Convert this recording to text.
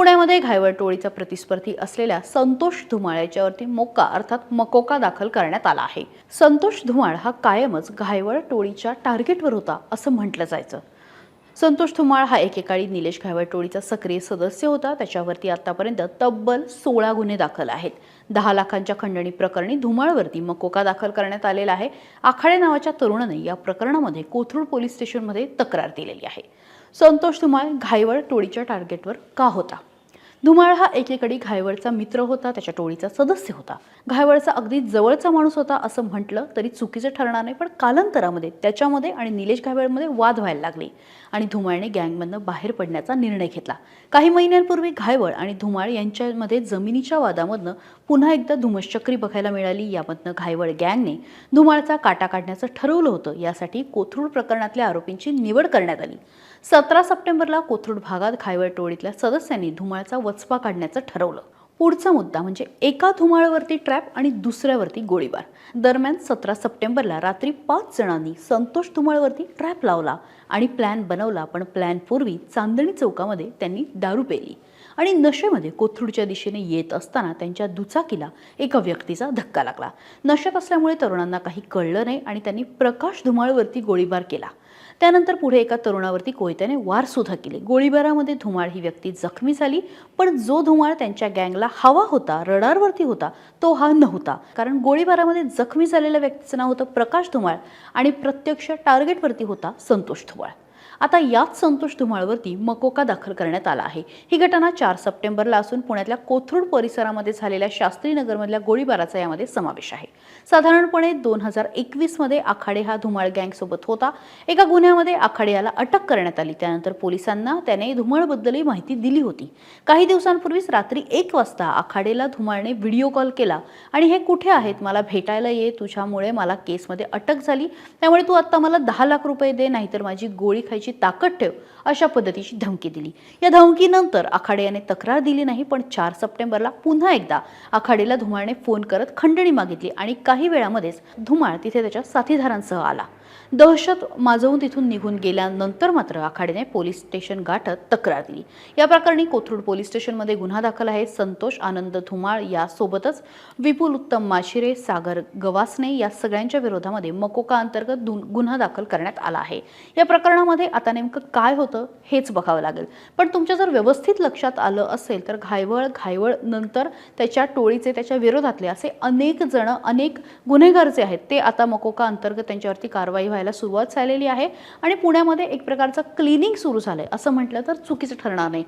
पुण्यामध्ये घायवळ टोळीचा प्रतिस्पर्धी असलेल्या संतोष धुमाळ याच्यावरती मोक्का अर्थात मकोका दाखल करण्यात आला आहे. संतोष धुमाळ हा कायमच घायवळ टोळीच्या टार्गेटवर होता असं म्हटलं जायचं. संतोष धुमाळ हा एकेकाळी निलेश घायवळ टोळीचा सक्रिय सदस्य होता. त्याच्यावरती आतापर्यंत तब्बल सोळा गुन्हे दाखल आहेत. दहा लाखांच्या खंडणी प्रकरणी धुमाळवरती मकोका दाखल करण्यात आलेला आहे. आखाडे नावाच्या तरुणाने या प्रकरणामध्ये कोथरूड पोलीस स्टेशनमध्ये तक्रार दिलेली आहे. संतोष धुमाळ घायवळ टोळीच्या टार्गेटवर का होता? धुमाळ हा एकेकडे घायवळचा मित्र होता त्याच्या टोळीचा सदस्य होता. घायवळचा अगदी जवळचा माणूस होता असं म्हटलं तरी चुकीचं ठरणार नाही पण कालांतरामध्ये त्याच्यामध्ये आणि निलेश घायवळमध्ये वाद व्हायला लागले आणि धुमाळने गँगमधनं बाहेर पडण्याचा निर्णय घेतला. काही महिन्यांपूर्वी घायवळ आणि धुमाळ यांच्यामध्ये जमिनीच्या वादामधनं पुन्हा एकदा धुमश्चक्री बघायला मिळाली. यामधनं घायवळ गँगने धुमाळचा काटा काढण्याचं ठरवलं होतं. यासाठी कोथरूड प्रकरणातल्या आरोपींची निवड करण्यात आली. सतरा सप्टेंबरला कोथरूड भागात घायवळ टोळीतल्या सदस्यांनी धुमाळचा वचपा काढण्याचं ठरवलं. पुढचा मुद्दा म्हणजे एका धुमाळवरती ट्रॅप आणि दुसऱ्यावरती गोळीबार. दरम्यान सतरा सप्टेंबरला रात्री पाच जणांनी संतोष धुमाळवरती ट्रॅप लावला आणि प्लॅन बनवला पण प्लॅनपूर्वी चांदणी चौकामध्ये त्यांनी दारू पेली. आणि नशेमध्ये कोथरूडच्या दिशेने येत असताना त्यांच्या दुचाकीला एका व्यक्तीचा धक्का लागला. नशेत असल्यामुळे तरुणांना काही कळलं नाही आणि त्यांनी प्रकाश धुमाळवरती गोळीबार केला. त्यानंतर पुढे एका तरुणावरती कोयत्याने वार सुद्धा केले. गोळीबारामध्ये धुमाळ ही व्यक्ती जखमी झाली पण जो धुमाळ त्यांच्या गँगला हवा होता रडारवरती होता तो हा नव्हता. कारण गोळीबारामध्ये जखमी झालेल्या व्यक्तीचं नाव होतं प्रकाश धुमाळ आणि प्रत्यक्ष टार्गेटवरती होता संतोष धुमाळ. आता याच संतोष धुमाळवरती मकोका दाखल करण्यात आला आहे. ही घटना चार सप्टेंबरला असून पुण्यातल्या कोथरूड परिसरामध्ये झालेल्या शास्त्री नगरमधल्या गोळीबाराचा यामध्ये समावेश आहे. साधारणपणे दोन हजार एकवीसमध्ये आखाडे हा धुमाळ गँगसोबत होता. एका गुन्ह्यामध्ये आखाडे याला अटक करण्यात आली. त्यानंतर पोलिसांना त्याने धुमाळबद्दलही माहिती दिली होती. काही दिवसांपूर्वीच रात्री एक वाजता आखाडेला धुमाळने व्हिडिओ कॉल केला. आणि हे कुठे आहेत? मला भेटायला ये. तुझ्यामुळे मला केसमध्ये अटक झाली. त्यामुळे तू आत्ता मला दहा लाख रुपये दे नाहीतर माझी गोळी खायची ताकद ठेव अशा पद्धतीची धमकी दिली. या धमकीनंतर आखाडे याने तक्रार दिली नाही पण चार सप्टेंबरला पुन्हा एकदा आखाडेला धुमाळने फोन करत खंडणी मागितली आणि काही वेळामध्येच धुमाळ तिथे त्याच्या साथीदारांसह आला. दहशत माजवून तिथून निघून गेल्यानंतर मात्र आखाडेने पोलीस स्टेशन गाठत तक्रार दिली. या प्रकरणी कोथरूड पोलीस स्टेशनमध्ये गुन्हा दाखल आहे. संतोष आनंद धुमाळ यासोबतच विपुल उत्तम माशिरे सागर गवासने या सगळ्यांच्या विरोधामध्ये मकोका अंतर्गत गुन्हा दाखल करण्यात आला आहे. या प्रकरणामध्ये आता नेमकं काय होतं हेच बघावं लागेल. पण तुमच्या जर व्यवस्थित लक्षात आलं असेल तर घायवळ घायवळ नंतर त्याच्या टोळीचे त्याच्या विरोधातले असे अनेक जण अनेक गुन्हेगार जे आहेत ते आता मकोका अंतर्गत त्यांच्यावरती कारवाई व्हायला सुरुवात झालेली आहे आणि पुण्यामध्ये एक प्रकारचं क्लिनिंग सुरू झालं आहे असं म्हटलं तर चुकीचं ठरणार नाही.